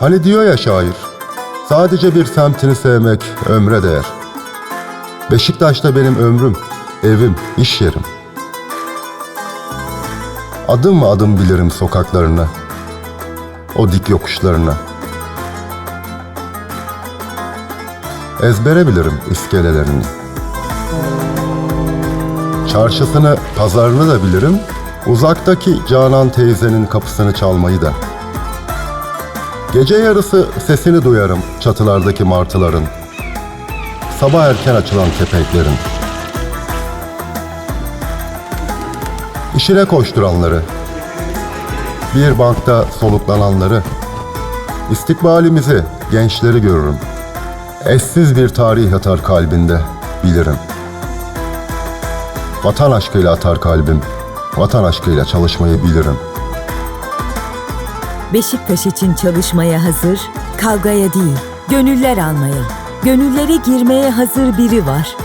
Hani diyor ya şair, sadece bir semtini sevmek ömre değer. Beşiktaş'ta benim ömrüm, evim, iş yerim. Adım adım bilirim sokaklarını, o dik yokuşlarını. Ezbere bilirim iskelelerini. Çarşısını, pazarını da bilirim, uzaktaki Canan teyzenin kapısını çalmayı da. Gece yarısı sesini duyarım çatılardaki martıların. Sabah erken açılan kepenklerin. İşine koşturanları. Bir bankta soluklananları. İstikbalimizi, gençleri görürüm. Eşsiz bir tarih atar kalbinde, bilirim. Vatan aşkıyla atar kalbim. Vatan aşkıyla çalışmayı bilirim. Beşiktaş için çalışmaya hazır, kavgaya değil, gönüller almaya. Gönüllere girmeye hazır biri var.